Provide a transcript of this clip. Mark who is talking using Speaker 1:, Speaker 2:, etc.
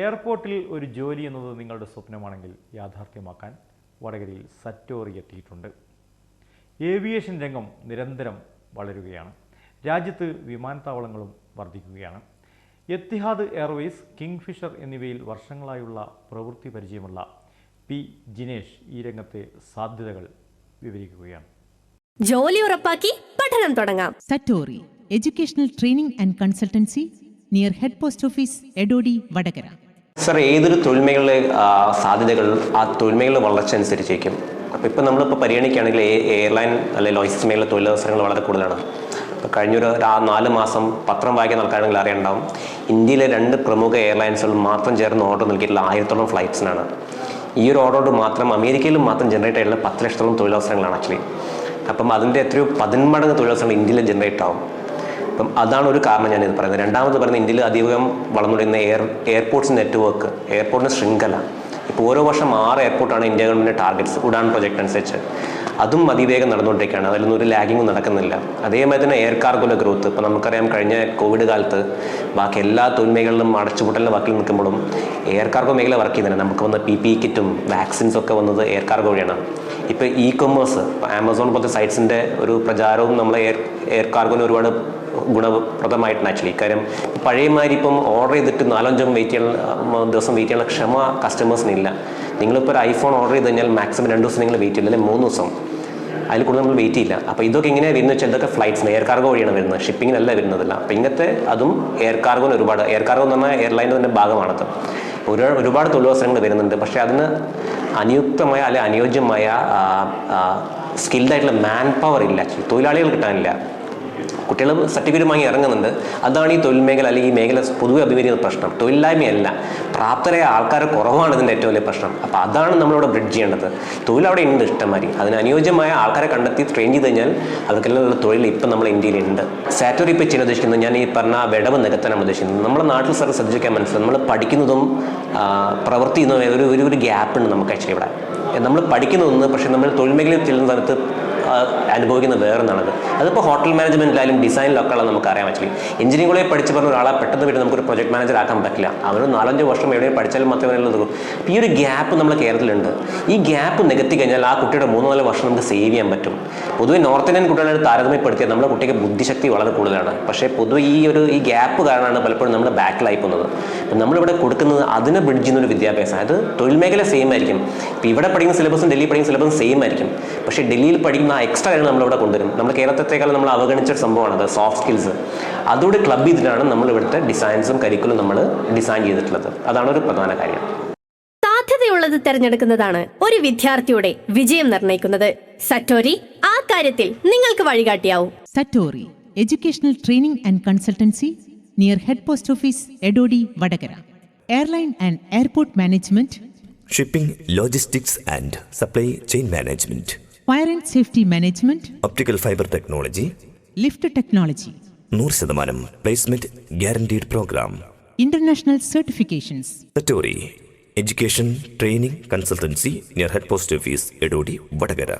Speaker 1: എയർപോർട്ടിൽ ഒരു ജോലി എന്നത് നിങ്ങളുടെ സ്വപ്നമാണെങ്കിൽ യാഥാർത്ഥ്യമാക്കാൻ വടകരയിൽ സറ്റോറി എത്തിയിട്ടുണ്ട്. ഏവിയേഷൻ രംഗം നിരന്തരം വളരുകയാണ്. രാജ്യത്ത് വിമാനത്താവളങ്ങളും വർദ്ധിക്കുകയാണ്. എത്തിഹാദ് എയർവേസ് കിങ്ഫിഷർ എന്നിവയിൽ വർഷങ്ങളായുള്ള പ്രവൃത്തി പരിചയമുള്ള പി. ജിനേഷ് ഈ രംഗത്തെ സാധ്യതകൾ വിവരിക്കുകയാണ്.
Speaker 2: ജോലി ഉറപ്പാക്കി പഠനം തുടങ്ങാം.
Speaker 3: Satori educational training and consultancy near head post office Edodi Vadakara.
Speaker 4: Sir ഏതൊരു തൊഴിൽ മേഖലയിലെ സാധ്യതകൾ ആ തൊഴിൽ മേഖല വളർച്ച അനുസരിച്ചേക്കും? അപ്പോൾ ഇപ്പം നമ്മളിപ്പോൾ പരിഗണിക്കുകയാണെങ്കിൽ എയർലൈൻ അല്ലെങ്കിൽ ലോജിസ്റ്റിക്സ് മേഖല തൊഴിലവസരങ്ങൾ വളരെ കൂടുതലാണ്. ഇപ്പോൾ കഴിഞ്ഞൊരു ആ നാല് മാസം പത്രം വായിക്കാൻ നടക്കുകയാണെങ്കിൽ അറിയണ്ടാവും. ഇന്ത്യയിലെ രണ്ട് പ്രമുഖ എയർലൈൻസുകൾ മാത്രം ചേർന്ന് ഓർഡർ നൽകിയിട്ടുള്ള ആയിരത്തോളം ഫ്ലൈറ്റ്സിനാണ്. ഈ ഒരു ഓർഡറോട് മാത്രം അമേരിക്കയിലും മാത്രം ജനറേറ്റ് ആയിട്ടുള്ള പത്ത് ലക്ഷത്തോളം തൊഴിലവസരങ്ങളാണ് ആക്ച്വലി അപ്പം അതിന്റെ എത്രയോ പതിന്മടങ്ങ് തൊഴിലവസരങ്ങൾ ഇന്ത്യയിൽ ജനറേറ്റ് ആവും. അപ്പം അതാണ് ഒരു കാരണം ഞാനിത് പറയുന്നത്. രണ്ടാമത് പറയുന്നത് ഇന്ത്യയിൽ അധികം വളർന്നുകൊണ്ടിരുന്ന എയർ എയർപോർട്ട്സ് നെറ്റ്വർക്ക് എയർപോർട്ടിന് ശൃംഖല. ഇപ്പോൾ ഓരോ വർഷം ആറ് എയർപോർട്ടാണ് India government targets Udan project അനുസരിച്ച്. അതും അതിവേഗം നടന്നുകൊണ്ടിരിക്കുകയാണ്. അതിലൊന്നും ഒരു ലാഗിങ്ങും നടക്കുന്നില്ല. അതേമാതിരി തന്നെ എയർ കാർഗോയുടെ ഗ്രോത്ത്. ഇപ്പോൾ നമുക്കറിയാം കഴിഞ്ഞ കോവിഡ് കാലത്ത് ബാക്കി എല്ലാ തൊഴിൽ മേഖലകളിലും അടച്ചുപൂട്ടലിന്റെ വക്കിൽ നിൽക്കുമ്പോഴും എയർ കാർഗോ മേഖല വർക്ക് ചെയ്യുന്നില്ല നമുക്ക് വന്ന പി പി കിറ്റും വാക്സിൻസ് ഒക്കെ വന്നത് എയർ കാർഗോ വഴിയാണ്. ഇപ്പോൾ ഇ കൊമേഴ്സ് ആമസോൺ പോലത്തെ സൈറ്റ്സിന്റെ ഒരു പ്രചാരവും നമ്മളെ എയർ എയർ കാർഗോന് ഒരുപാട് ഗുണപ്രദമായിട്ടുണ്ട് ആക്ച്വലി കാര്യം പഴയ മാതിരി ഇപ്പം ഓർഡർ ചെയ്തിട്ട് നാലഞ്ചും വെയിറ്റ് ചെയ്യാൻ ദിവസം വെയിറ്റ് ചെയ്യാനുള്ള ക്ഷമ കസ്റ്റമേഴ്സിനില്ല നിങ്ങളിപ്പോൾ ഒരു ഐഫോൺ ഓർഡർ ചെയ്ത് കഴിഞ്ഞാൽ മാക്സിമം രണ്ട് ദിവസം നിങ്ങൾ വെയിറ്റ് ചെയ്യില്ല അല്ലെങ്കിൽ മൂന്ന് ദിവസം. അതിൽ കൂടുതൽ നമ്മൾ വെയിറ്റ് ചെയ്യില്ല. അപ്പോൾ ഇതൊക്കെ എങ്ങനെയാണ് വരുന്നത് വെച്ചാൽ ഇതൊക്കെ ഫ്ലൈറ്റ്സ് എയർ കാർഗോ വഴിയാണ് വരുന്നത്. ഷിപ്പിങ്ങിനല്ല വരുന്നതല്ല. അപ്പോൾ ഇങ്ങനത്തെ അതും എയർ കാർഗോന് ഒരുപാട് എയർ കാർഗോ എന്ന് പറഞ്ഞാൽ എയർലൈന്റെ തന്നെ ഭാഗമാണത്. ഒരു ഒരുപാട് തൊഴിലവസരങ്ങൾ വരുന്നുണ്ട്. പക്ഷേ അതിന് അനുയുക്തമായ അല്ലെ അനുയോജ്യമായ സ്കിൽഡായിട്ടുള്ള മാൻ പവർ ഇല്ല. തൊഴിലാളികൾ കിട്ടാനില്ല. കുട്ടികൾ സർട്ടിഫിക്കറ്റ് വാങ്ങി ഇറങ്ങുന്നുണ്ട്. അതാണ് ഈ തൊഴിൽ മേഖല അല്ലെങ്കിൽ ഈ മേഖല പൊതുവെ അഭിമുഖീകരിക്കുന്ന പ്രശ്നം. തൊഴിലില്ലായ്മയല്ല. പ്രാപ്തരായ ആൾക്കാർ കുറവാണ് ഇതിന്റെ ഏറ്റവും വലിയ പ്രശ്നം. അപ്പോൾ അതാണ് നമ്മളിവിടെ ബ്രിഡ്ജ് ചെയ്യേണ്ടത്. തൊഴിൽ അവിടെ ഉണ്ട് ഇഷ്ടംമാതിരി. അതിന് അനുയോജ്യമായ ആൾക്കാരെ കണ്ടെത്തി ട്രെയിൻ ചെയ്ത് കഴിഞ്ഞാൽ അവർക്കെല്ലാം തൊഴിൽ ഇപ്പം നമ്മൾ ഇന്ത്യയിലുണ്ട് സാറ്ററി ഇപ്പോൾ ചെയ്യാൻ ഉദ്ദേശിക്കുന്നത് ഞാൻ ഈ പറഞ്ഞ വിടവ് നികത്താനാണ് ഉദ്ദേശിക്കുന്നത്. നമ്മുടെ നാട്ടിൽ സാർ ശ്രദ്ധിക്കാൻ മനസ്സിലാവും നമ്മൾ പഠിക്കുന്നതും പ്രവർത്തിക്കുന്നതും ഒരു ഒരു ഗ്യാപ്പുണ്ട് നമുക്ക് ആക്ച്വലി ഇവിടെ. നമ്മൾ പഠിക്കുന്നതൊന്ന് പക്ഷേ നമ്മൾ തൊഴിൽ മേഖലയിൽ ചെല്ലുന്ന സമയത്ത് ആ, വേറെ വേറൊന്നാണത്. അതിപ്പോൾ ഹോട്ടൽ മാനേജ്മെന്റിലായാലും ഡിസൈനിലൊക്കെ നമുക്ക് അറിയാൻ പറ്റില്ല എഞ്ചിനീയറിംഗ് കോളേജ് പഠിച്ച് പറഞ്ഞ ഒരാളെ പെട്ടെന്ന് വീട് നമുക്കൊരു പ്രൊജക്ട് മാനേജർ ആക്കാൻ പറ്റില്ല. അവന് നാലഞ്ച് വർഷം എവിടെ പഠിച്ചാലും മാത്രമേ ഉള്ളൂ. ഈ ഒരു ഗ്യാപ്പ് നമ്മുടെ കേരളത്തിലുണ്ട്. ഈ ഗ്യാപ്പ് നികത്തി കഴിഞ്ഞാൽ ആ കുട്ടിയുടെ മൂന്ന് നാല് വർഷം നമുക്ക് സേവ് ചെയ്യാൻ പറ്റും. പൊതുവെ നോർത്ത് ഇന്ത്യൻ കുട്ടികളെ താരതമ്യപ്പെടുത്തിയാൽ നമ്മുടെ കുട്ടിക്ക് ബുദ്ധിശക്തി വളരെ കൂടുതലാണ്. പക്ഷേ പൊതുവെ ഈ ഒരു ഈ ഗ്യാപ്പ് കാരണമാണ് പലപ്പോഴും നമ്മുടെ ബാക്കിലായി പോകുന്നത്. അപ്പം നമ്മളിവിടെ കൊടുക്കുന്നത് അതിനെ ബ്രിഡ്ജ് ചെയ്യുന്ന ഒരു വിദ്യാഭ്യാസം. അത് തൊഴിൽ മേഖല സെയിം ആയിരിക്കും. ഇപ്പോൾ ഇവിടെ പഠിക്കുന്ന സിലബസും ഡൽഹി പഠിക്കുന്ന സിലബസും സെയിം ആയിരിക്കും. പക്ഷേ ഡൽഹിയിൽ പഠിക്കുന്ന ആ എക്സ്ട്രാ കാര്യങ്ങൾ നമ്മളിവിടെ കൊണ്ടുവരും. നമ്മൾ കേരളത്തെക്കാളും നമ്മൾ അവഗണിച്ച ഒരു സംഭവമാണ് അത് സോഫ്റ്റ് സ്കിൽസ് അതോടെ ക്ലബ് ചെയ്തിട്ടാണ് നമ്മൾ ഇവിടുത്തെ ഡിസൈൻസും കരിക്കുലും നമ്മൾ ഡിസൈൻ ചെയ്തിട്ടുള്ളത്. അതാണ് ഒരു പ്രധാന കാര്യം.
Speaker 2: സാധ്യതയുള്ളത് തിരഞ്ഞെടുക്കുന്നതാണ് ഒരു വിദ്യാർത്ഥിയുടെ വിജയം നിർണയിക്കുന്നത്. സറ്റോരി ആ കാര്യത്തിൽ നിങ്ങൾക്ക് വഴികാട്ടിയാവും.
Speaker 3: Satori educational training and consultancy near head post office Edodi Vadakara. Airline and airport management
Speaker 5: shipping logistics and supply chain management
Speaker 3: fire and safety management
Speaker 5: optical fibre technology
Speaker 3: lift technology
Speaker 5: നൂറ് ശതമാനം placement guaranteed programme
Speaker 3: international certifications
Speaker 5: Satori education training consultancy near head post office Edodi Vadakara